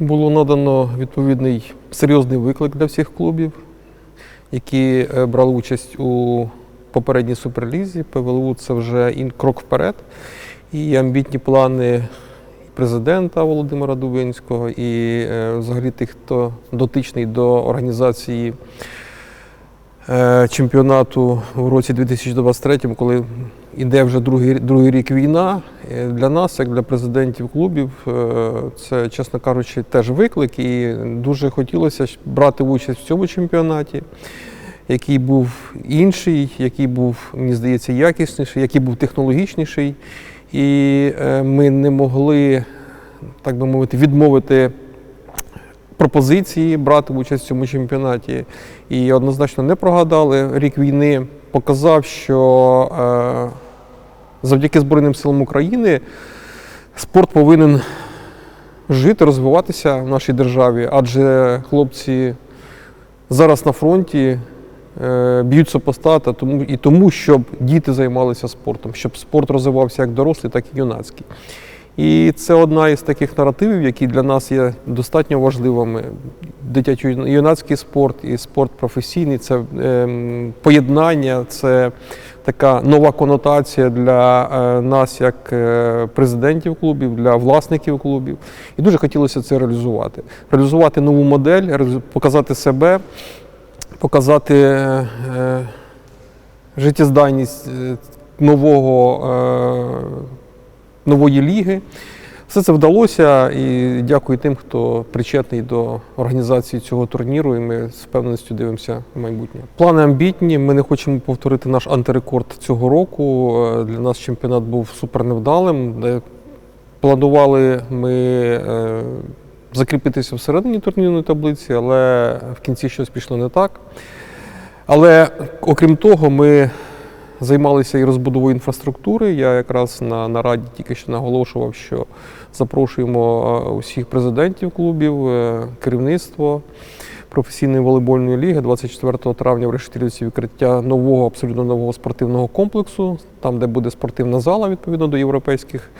Було надано відповідний серйозний виклик для всіх клубів, які е, брали участь у попередній суперлізі. ПВЛУ це вже крок вперед. І амбітні плани президента Володимира Дубинського, і е, взагалі тих, хто дотичний до організації е, чемпіонату в році 2023, коли іде вже другий, другий рік війна. Е, Для нас, як для президентів клубів, е, це, чесно кажучи, теж виклик. І дуже хотілося брати участь в цьому чемпіонаті, який був інший, який був, мені здається, якісніший, який був технологічніший. І е, ми не могли, так би мовити, відмовити пропозиції брати участь в цьому чемпіонаті. І однозначно не прогадали. Рік війни показав, що завдяки Збройним силам України спорт повинен жити, розвиватися в нашій державі, адже хлопці зараз на фронті е, б'ють супостата тому, і тому, щоб діти займалися спортом, щоб спорт розвивався як дорослий, так і юнацький. І це одна із таких наративів, які для нас є достатньо важливими. Дитячо-юнацький спорт і спорт професійний це ем, поєднання, це така нова конотація для е, нас, як е, президентів клубів, для власників клубів. І дуже хотілося це реалізувати. Реалізувати нову модель, показати себе, показати е, життєздатність е, нового, нової ліги. Все це вдалося і дякую тим, хто причетний до організації цього турніру, і ми з впевненістю дивимося в майбутнє. Плани амбітні. Ми не хочемо повторити наш антирекорд цього року. Е, Для нас чемпіонат був супер невдалим. Де Планували ми е, закріпитися всередині турнірної таблиці, але в кінці щось пішло не так. Але окрім того, ми займалися і розбудовою інфраструктури. Я якраз на нараді тільки що наголошував, що запрошуємо е, усіх президентів клубів, е, керівництво професійної волейбольної ліги 24 травня в Решетилівці відкриття нового, абсолютно нового спортивного комплексу, там, де буде спортивна зала відповідно до європейських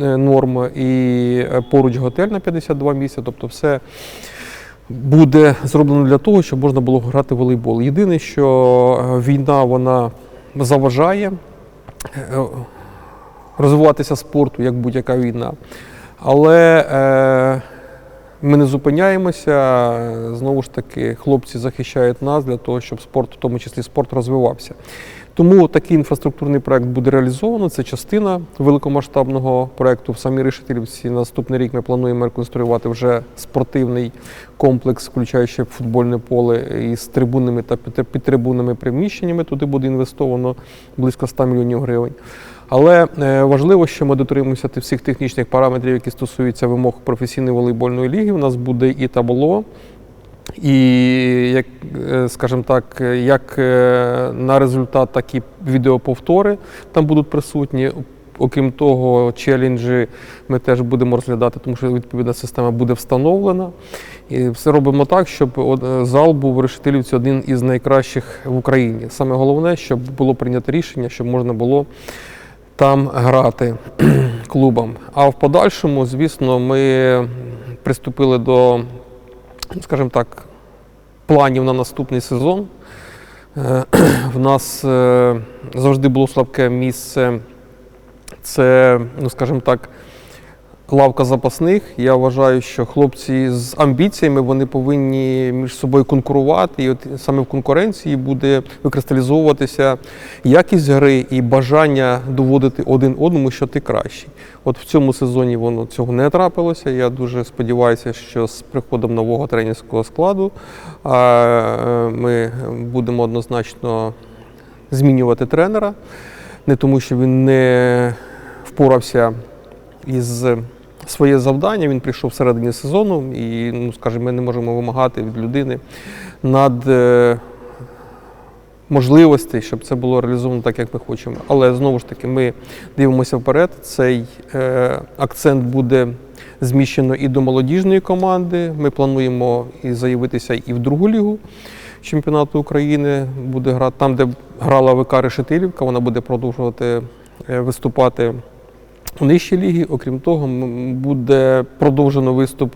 е, норм, і поруч готель на 52 місця. Тобто, все буде зроблено для того, щоб можна було грати в волейбол. Єдине, що війна вона заважає е, розвиватися спорту як будь-яка війна. Але е, ми не зупиняємося. Знову ж таки, хлопці захищають нас для того, щоб спорт, в тому числі спорт, розвивався. Тому такий інфраструктурний проект буде реалізовано. Це частина великомасштабного проекту. В самій Решетилівці наступний рік ми плануємо реконструювати вже спортивний комплекс, включаючи футбольне поле із трибунними та під- підтрибунними приміщеннями. Туди буде інвестовано близько 100 мільйонів гривень. Але е, важливо, що ми дотримуємося всіх технічних параметрів, які стосуються вимог професійної волейбольної ліги. У нас буде і табло, і, як, е, скажімо так, як е, на результат, так і відеоповтори там будуть присутні. Окрім того, челенджі ми теж будемо розглядати, тому що відповідна система буде встановлена. І все робимо так, щоб е, зал був в Решетилівці один із найкращих в Україні. Саме головне, щоб було прийнято рішення, щоб можна було там грати клубам. А в подальшому, звісно, ми приступили до, скажімо так, планів на наступний сезон. Е, В нас е, завжди було слабке місце. Це, ну скажімо так, лавка запасних. Я вважаю, що хлопці з амбіціями вони повинні між собою конкурувати. І от саме в конкуренції буде викристалізовуватися якість гри і бажання доводити один одному, що ти кращий. От в цьому сезоні воно цього не трапилося. Я дуже сподіваюся, що з приходом нового тренерського складу е, ми будемо однозначно змінювати тренера. Не тому, що він не впорався із своє завдання. Він прийшов всередині сезону, і, ну, скажімо, ми не можемо вимагати від людини над е, можливостей, щоб це було реалізовано так, як ми хочемо. Але знову ж таки, ми дивимося вперед. Цей е, акцент буде зміщено і до молодіжної команди. Ми плануємо і заявитися і в другу лігу чемпіонату України. Буде грати там, де грала ВК Решетилівка, вона буде продовжувати е, виступати нижчій лігі. Окрім того, буде продовжено виступ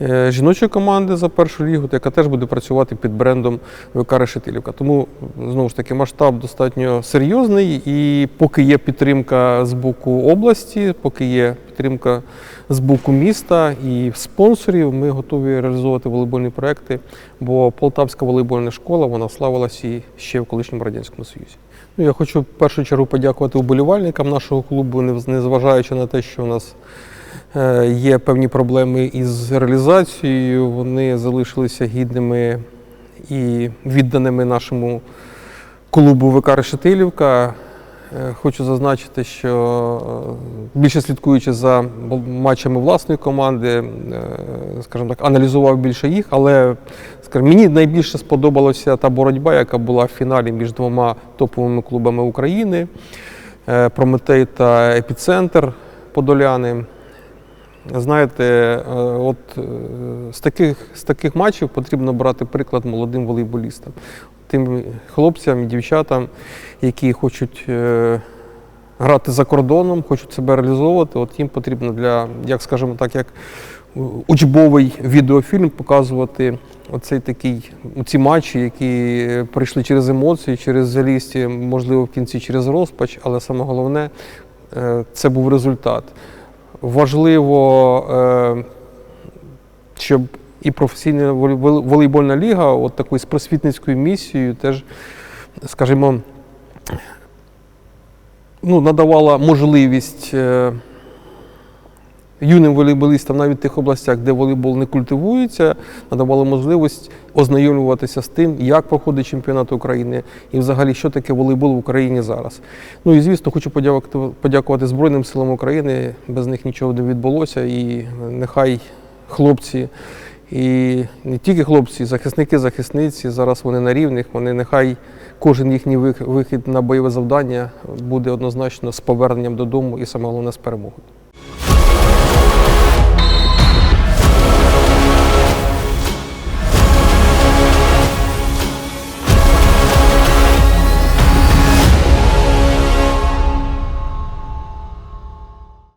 е, жіночої команди за першу лігу, яка теж буде працювати під брендом ВК Решетилівка. Тому знову ж таки масштаб достатньо серйозний, і поки є підтримка з боку області, поки є підтримка з боку міста і спонсорів, ми готові реалізовувати волейбольні проекти. Бо Полтавська волейбольна школа вона славилася і ще в колишньому радянському союзі. Ну, я хочу в першу чергу подякувати уболівальникам нашого клубу, незважаючи на те, що у нас е, є певні проблеми із реалізацією. Вони залишилися гідними і відданими нашому клубу ВК Решетилівка. Е, Хочу зазначити, що е, більше слідкуючи за матчами власної команди, е, скажімо так, аналізував більше їх, але скажімо, мені найбільше сподобалася та боротьба, яка була в фіналі між двома топовими клубами України Прометей та Епіцентр Подоляни. Знаєте, е, от е, з таких, з таких матчів потрібно брати приклад молодим волейболістам, тим хлопцям і дівчатам, які хочуть е, грати за кордоном, хочуть себе реалізовувати. От їм потрібно для, як скажімо так, як учбовий відеофільм показувати оцей такий, ці матчі, які пройшли через емоції, через залісті, можливо, в кінці через розпач, але саме головне це був результат. Важливо, е, щоб і професійна волей- волей- волейбольна ліга, от такою з просвітницькою місією, теж, скажімо, ну, надавала можливість е, юним волейболістам навіть в тих областях, де волейбол не культивується, надавала можливість ознайомлюватися з тим, як проходить чемпіонат України і взагалі що таке волейбол в Україні зараз. Ну і звісно, хочу подякувати Збройним силам України. Без них нічого не відбулося. І нехай хлопці, і не тільки хлопці, захисники, захисниці, зараз вони на рівних. Вони нехай кожен їхній вихід на бойове завдання буде однозначно з поверненням додому і саме головне з перемогою.